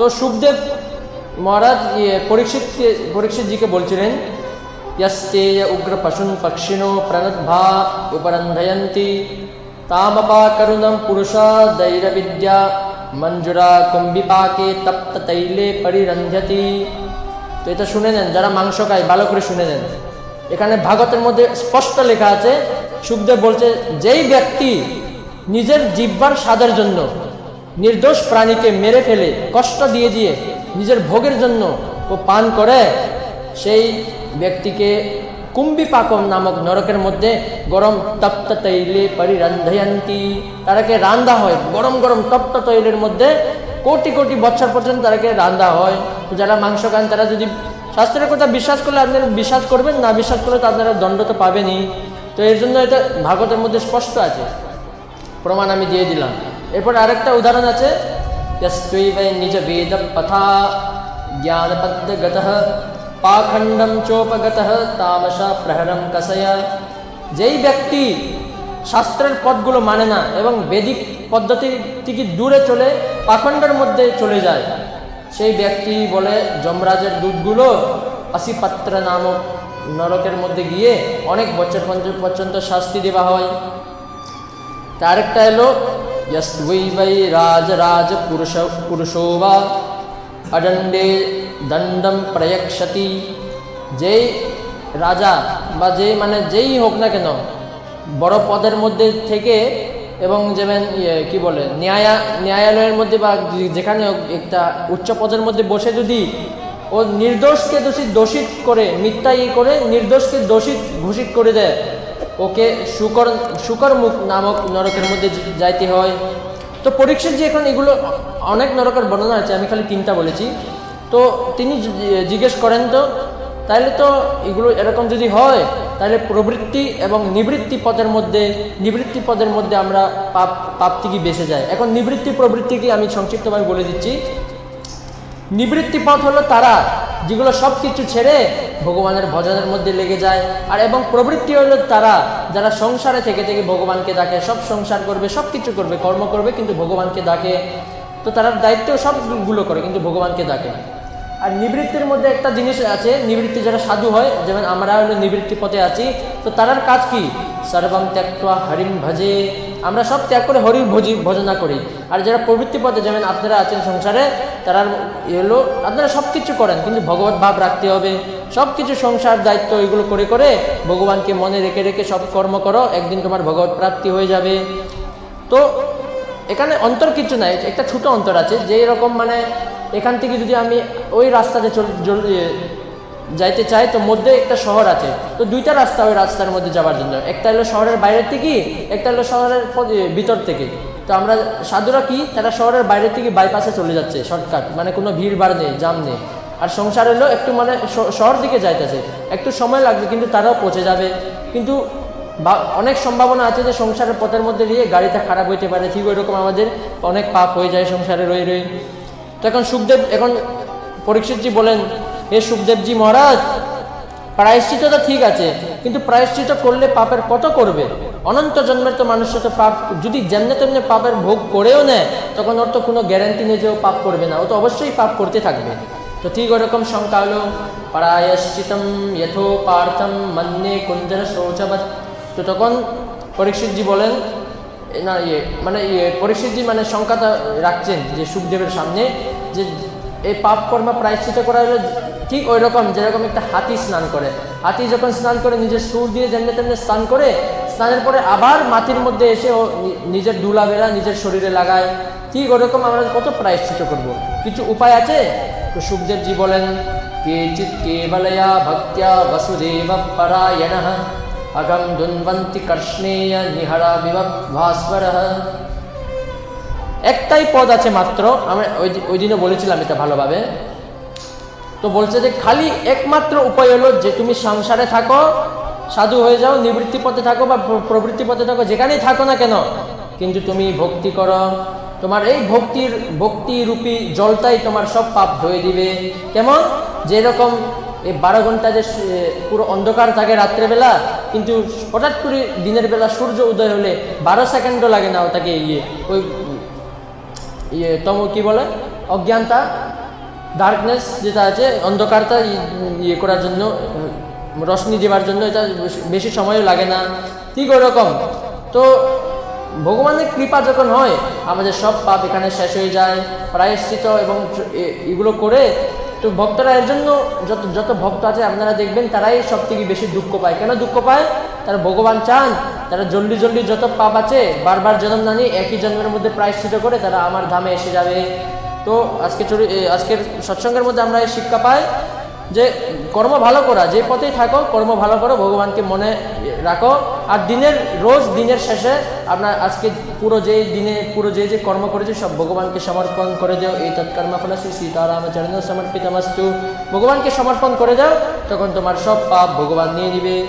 তো সুখদেব মহারাজ ইয়ে পরীক্ষিত পরীক্ষিতজিকে বলছিলেন ইয়স্তেয় উগ্র পশুন পক্ষিণ প্রণদ্ভা উপরন্ধয়ন্তি, তামপা করুণম পুরুষা দৈরবিদ্যা মঞ্জুরা কুম্ভিপাকে তপ্ত তৈলে পরিরন্ধতি। তো এটা শুনে নেন, যারা মাংস খায়, ভালো করে শুনে নেন। এখানে ভাগতের মধ্যে স্পষ্ট লেখা আছে, সুখদেব বলছে, যেই ব্যক্তি নিজের জিব্বার স্বাদের জন্য নির্দোষ প্রাণীকে মেরে ফেলে, কষ্ট দিয়ে দিয়ে নিজের ভোগের জন্য ও পান করে, সেই ব্যক্তিকে কুম্বিপাকম নামক নরকের মধ্যে গরম তপ্ত তৈলে পরিরন্ধয়ন্তি। তারাকে রান্দা হয়, গরম গরম তপ্ত তৈলের মধ্যে কোটি কোটি বছর পর্যন্ত তারাকে রান্ধা হয়। যারা মাংস খান তারা যদি শাস্ত্রের কথা বিশ্বাস করলে আপনারা বিশ্বাস করবেন, না বিশ্বাস করলে তো আপনারা দণ্ড তো পাবেনই। তো এর জন্য এটা ভাগবতের মধ্যে স্পষ্ট আছে। প্রমাণ আমি দিয়ে দিলাম। এরপর আরেকটা উদাহরণ আছে यस्त्वैव নিজ বেদ পথা জ্ঞানপদ্যগত পাখণ্ডম চোপগত তামসা প্রহরম কসয় যেই ব্যক্তি শাস্ত্রের পদগুলো মানে না এবং বেদিক পদ্ধতি থেকে দূরে চলে পাখণ্ডের মধ্যে চলে যায় সেই ব্যক্তি বলে যমরাজের দুধগুলো অসিপাত্র নামক নরকের মধ্যে গিয়ে অনেক বছর পর্যন্ত শাস্তি দেওয়া হয় তা আরেকটা এলো यस्वै वै राजराज पुरुष पुरुषो वा अदण्डे দণ্ডম প্রয়ক্ষতি যেই রাজা বা যেই মানে যেই হোক না কেন বড় পদের মধ্যে থেকে এবং যেমন ইয়ে কী বলে ন্যায়া ন্যায়ালয়ের মধ্যে বা যেখানে হোক একটা উচ্চ পদের মধ্যে বসে যদি ও নির্দোষকে দোষী দোষিত করে মিথ্যা ই করে নির্দোষকে দোষিত ঘোষিত করে দেয় ওকে শুকর শুকর মুখ নামক নরকের মধ্যে যাইতে হয়। তো পরীক্ষিত যে এখন এগুলো অনেক নরকের বর্ণনা আছে, আমি খালি তিনটা বলেছি। তো তিনি জিজ্ঞেস করেন তো তাহলে তো এগুলো এরকম যদি হয় তাহলে প্রবৃত্তি এবং নিবৃত্তি পদের মধ্যে, নিবৃত্তি পদের মধ্যে আমরা পাপ পাপ থেকে বেঁচে যাই। এখন নিবৃত্তি প্রবৃত্তিকে আমি সংক্ষিপ্তভাবে বলে দিচ্ছি। নিবৃত্তি পথ হলো তারা, যেগুলো সব কিছু ছেড়ে ভগবানের ভজনের মধ্যে লেগে যায়। আর এবং প্রবৃত্তি হলো তারা, যারা সংসারে থেকে থেকে ভগবানকে ডাকে, সব সংসার করবে সব কিছু করবে, কর্ম করবে, কিন্তু ভগবানকে ডাকে। তো তারা দায়িত্ব সবগুলো করে, কিন্তু ভগবানকে ডাকে। আর নিবৃত্তির মধ্যে একটা জিনিস আছে, নিবৃত্তি যারা সাধু হয়, যেমন আমরা হলো নিবৃত্তি পথে আছি, তো তারার কাজ কি? সর্বম ত্যাক্তা হরিম ভজে। আমরা সব ত্যাগ করে হরির ভোজি ভজনা করি। আর যারা প্রবৃত্তি পথে যেমন আপনারা আছেন সংসারে তারা এলো, আপনারা সব কিছু করেন, কিন্তু ভগবত ভাব রাখতে হবে। সব কিছু সংসার, দায়িত্ব এগুলো করে করে ভগবানকে মনে রেখে রেখে সব কর্ম করো, একদিন তোমার ভগবত প্রাপ্তি হয়ে যাবে। তো এখানে অন্তর কিছু নাই, একটা ছোট অন্তর আছে যে এরকম মানে এখান থেকে যদি আমি ওই রাস্তাতে যাইতে চাই, তো মধ্যে একটা শহর আছে। তো দুইটা রাস্তা ওই রাস্তার মধ্যে যাওয়ার জন্য। একটা হলো শহরের বাইরের থেকে, একটা হলো শহরের ভিতর থেকে। তো আমরা সাধুরা কি? তারা শহরের বাইরের থেকে বাইপাসে চলে যাচ্ছে শর্টকাট মানে কোনো ভিড় ভাড় নেই জাম নেই। আর সংসার হলো একটু মানে শহর দিকে যাইতেছে। একটু সময় লাগবে, কিন্তু তারাও পৌঁছে যাবে। কিন্তু অনেক সম্ভাবনা আছে যে সংসারের পথের মধ্যে দিয়ে গাড়িটা খারাপ হইতে পারে, ঠিক ওই রকম আমাদের অনেক পাপ হয়ে যায় সংসারে রয়ে রয়ে। তো এখন সুখদেব, এখন পরীক্ষিতজি বলেন, হে সুখদেবজি মহারাজ প্রায়শ্চিত তো ঠিক আছে কিন্তু প্রায়শ্চিত করলে পাপের কত করবে? অনন্ত জন্মের তো মানুষের তো পাপ, যদি যেমনে তেমনি পাপের ভোগ করেও নেয়, তখন ওর তো কোনো গ্যারান্টি নেই যে ও পাপ করবে না। ও তো অবশ্যই পাপ করতে থাকবে। তো ঠিক ওরকম শঙ্কা হলো প্রায়শ্চিতম পার্থম মন্যে কুঞ্জর শৌচবৎ। তো তখন পরীক্ষিতজি বলেন না ইয়ে মানে ইয়ে পরীক্ষিতজি মানে শঙ্কাটা রাখছেন যে সুখদেবের সামনে যে এই পাপ কর্ম প্রায়শ্চিত করা হলো ঠিক ওই রকম যেরকম একটা হাতি স্নান করে। হাতি যখন স্নান করে নিজের সুর দিয়ে যেমনি তেমনি স্নান করে, স্নানের পরে আবার মাটির মধ্যে এসে ও নিজের ডুলাবেলা নিজের শরীরে লাগায়। ঠিক ওরকম আমরা কত প্রায়শ্চিত করব। কিছু উপায় আছে? সুখদেবজি বলেন কেচিৎ কেবলয়া ভক্তা বসুদেব পারায়ণ। অগম দুন্বন্তি কর্ষ্ণেয় নিহারা বিভাস্বর একটাই পদ আছে মাত্র। আমরা ওই ওই দিনও বলেছিলাম এটা ভালোভাবে। তো বলছে যে খালি একমাত্র উপায় হলো যে তুমি সংসারে থাকো, সাধু হয়ে যাও, নিবৃত্তি পথে থাকো বা প্রবৃত্তি পথে থাকো, যেখানেই থাকো না কেন, কিন্তু তুমি ভক্তি করো। তোমার এই ভক্তির ভক্তিরূপী জলটাই তোমার সব পাপ ধুয়ে দিবে। কেমন? যেরকম এই বারো ঘণ্টা যে পুরো অন্ধকার থাকে রাত্রেবেলা, কিন্তু হঠাৎ করে দিনের বেলা সূর্য উদয় হলে বারো সেকেন্ডও লাগে না ওটাকে ইয়ে ওই ইয়ে তম কি বলে? অজ্ঞানতা। ডার্কনেস যেটা আছে, অন্ধকারটা ইয়ে করার জন্য, রশ্মি দেওয়ার জন্য এটা বেশি- সময়ও লাগে না। ঠিক ওরকম। তো ভগবানের কৃপা যখন হয়, আমাদের সব পাপ এখানে শেষ হয়ে যায়, প্রায়শ্চিত এবং এগুলো করে, তো ভক্তরা এর জন্য যত যত ভক্ত আছে আপনারা দেখবেন, তারাই সব থেকে বেশি দুঃখ পায়। কেন দুঃখ পায়? তারা ভগবান চান, তারা জলদি জলদি যত পাপ আছে, বারবার জন্ম না নিয়ে একই জন্মের মধ্যে প্রায়শ্চিত করে তারা আমার ধামে এসে যাবে। তো আজকে চরি আজকের সৎসঙ্গের মধ্যে আমরা এই শিক্ষা পাই যে কর্ম ভালো করা, যে পথেই থাকো, কর্ম ভালো করো, ভগবানকে মনে রাখো। আর দিনের, রোজ দিনের শেষে আপনার আজকে পুরো যে দিনে, পুরো যে যে কর্ম করেছে, সব ভগবানকে সমর্পণ করে দাও। এই তৎকর্ম ফল শ্রী সমর্পিত মস্তু ভগবানকে সমর্পণ করে দাও, তখন তোমার সব পাপ ভগবান নিয়ে নিবে।